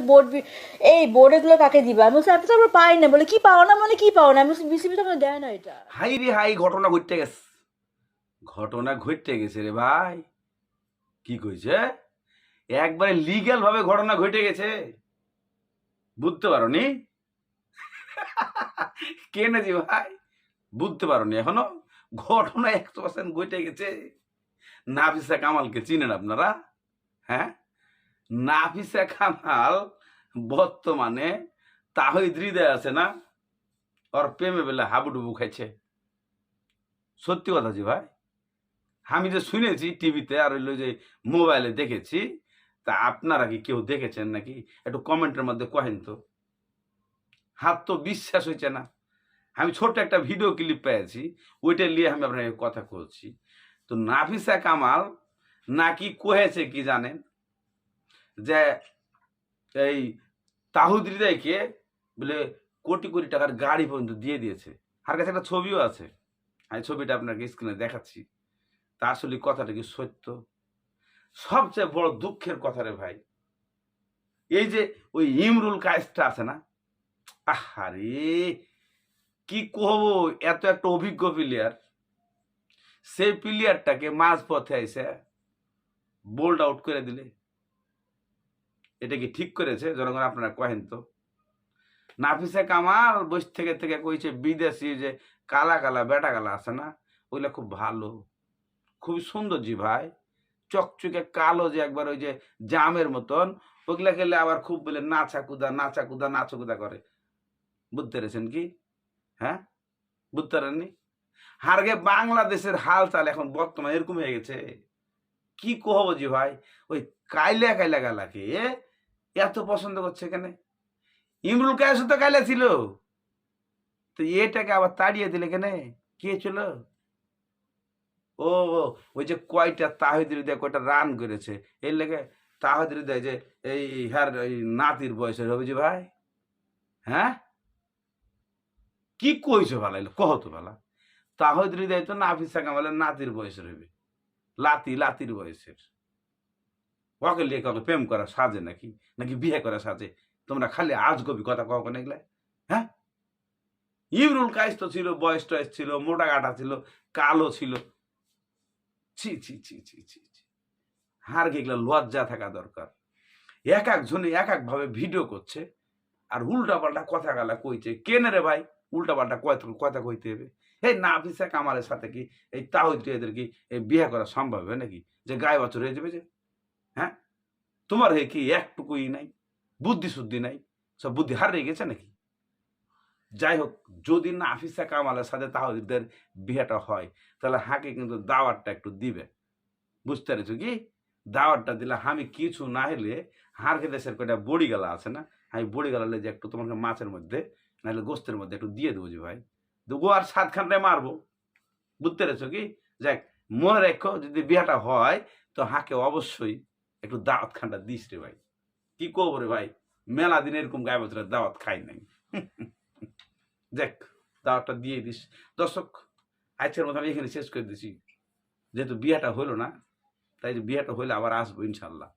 Board এই board এগুলো কাকে দিবা? আমি বলছি, আমি তো আমরা পাই না। বলে, কি পাও না মানে কি পাও না? আমি বিসিবি তো আমরা দেয় না এটা। হাই রে হাই, ঘটনা ঘটতে গেছে। ঘটনা ঘটতে গেছে রে ভাই। কি কইছে? একবারে লিগ্যাল ভাবে ঘটনা ঘটে গেছে। বুঝতে পারো নি কেনেছি ভাই? বুঝতে পারো নি এখনও? ঘটনা একশো পার্সেন্ট ঘটে গেছে। নাফিসা কামালকে চিনেন আপনারা? হ্যাঁ? নাফিসা কামাল বর্তমানে তাহিদ হৃদয় আছে না? ওর প্রেমে বেলা হাবুডুবু খাইছে। সত্যি কথা যে ভাই? আমি যে শুনেছি টিভিতে আর হইল যে মোবাইলে দেখেছি, তা আপনারা কি কেউ দেখেছেন নাকি? একটু কমেন্টের মধ্যে কহেন তো। হাত তো বিশ্বাস হয়েছে না। আমি ছোট্ট একটা ভিডিও ক্লিপ পেয়েছি, ওইটা নিয়ে আমি আপনাকে কথা বলছি। তো নাফিসা কামাল নাকি কহেছে কি জানেন? যে এই তাহুদ হৃদয়কে বলে কোটি কোটি টাকার গাড়ি পর্যন্ত দিয়ে দিয়েছে। আর কাছে একটা ছবিও আছে। আমি ছবিটা আপনাকে স্ক্রিনে দেখাচ্ছি। তা আসলে কথাটা কি সত্য? সবচেয়ে বড় দুঃখের কথা রে ভাই। এই যে ওই ইমরুল কায়েসটা আছে না? আহারে! কি কহব এত একটা অভিজ্ঞ প্লেয়ার সেই প্লেয়ারটাকে মাঝ পথে আইসে বোল্ড আউট করে দিলে। এটা কি ঠিক করেছে? জনগণ আপনারা কহেন তো। নাফিসে কামাল বস থেকে থেকে কইছে বিদেশি যে কালা কালা, বেটা কালা আছে না? ওইগুলো খুব ভালো। খুবই সুন্দর জি ভাই। চকচকে কালো যে একবার ওই যে জামের মতন ওগুলা গেলে আবার খুব বলে নাচা কুদা নাচা কুদা নাচা কুদা করে। বুঝতে পেরেছেন কি? হ্যাঁ? বুঝতে পারেননি? হারগে বাংলাদেশের হাল চাল এখন বর্তমানে এরকম হয়ে গেছে। কি কহব জি ভাই? ওই কাইলা কাইলা গালাকে এত পছন্দ করছে এখানে। ইমরুল কায়েস তো কাইলা ছিল। তো এটাকে আবার তাড়িয়ে দিলে কেনে? কে ছিল? ও ওই যে কয়টা তাহিদ হৃদয়, কয়টা রান করেছে। এর লেগে তাহিদ হৃদয় যে এই হ্যার এই নাতির বয়সের হবে যে ভাই। হ্যাঁ? কি কইছো কহ তো ভালা। তাহিদ হৃদয় তো নাফিসা কামালের নাতির বয়সের হইবে লাতি, লাতির বয়সের। ওকে লিয়ে কাউকে প্রেম করা সাজে নাকি? নাকি বিয়ে করা সাজে? তোমরা খালি আজ আজগবি কথা কখন এগুলা হ্যাঁ? ইমরুল কাইস তো ছিল, বয়স টয়স ছিল, মোটা কাটা ছিল, কালো ছিল। ছি ছি ছি ছি ছি ছি। হার এগুলা লজ্জা থাকা দরকার। এক একজনে এক এক ভাবে ভিডিও করছে, আর উল্টা পাল্টা কথা গালা কইছে। কেনে রে ভাই? উল্টা পাল্টা কথা কইতে হবে? এই নাফিসা কামালের সাথে কি এই তাহিদ এদের কি বিয়ে করা সম্ভব হবে নাকি? যে গায়ে বছর হয়ে যাবে যে। হ্যাঁ? তোমার হে কি একটুকুই নাই? বুদ্ধি শুদ্ধি নাই? সব বুদ্ধি হারিয়ে গেছে নাকি? যাই হোক, যদি না নাফিসা কামালের সাথে তাহিদের বিয়েটা হয়, তাহলে হাঁকে কিন্তু দাওয়াতটা একটু দিবে। বুঝতে পেরেছ কি? দাওয়াতটা দিলে আমি কিছু না হলে হারকে দেশের কয়টা বড়ি গেলা আছে না? আমি বড়ি গেলালে যে একটু তোমাকে মাছের মধ্যে নাহলে গোস্তের মধ্যে একটু দিয়ে দেবো যে ভাই। দেবো আর সাত খানটায় মারবো। বুঝতে পেরেছ কি? যাক মনে রেখো যদি বিয়েটা হয়, তো হাঁকে অবশ্যই একটু দাওয়াত খানটা দিস রে ভাই। কি করব রে ভাই? মেলা দিন এরকম গায়ে বছরের দাওয়াত খাই নাই। দেখ দাওয়াতটা দিয়ে দিস। দর্শক, আজকের মতো আমি এখানে শেষ করে দিছি। যেহেতু বিয়েটা হলো না, তাই বিয়েটা হলে আবার আসব ইনশাল্লাহ।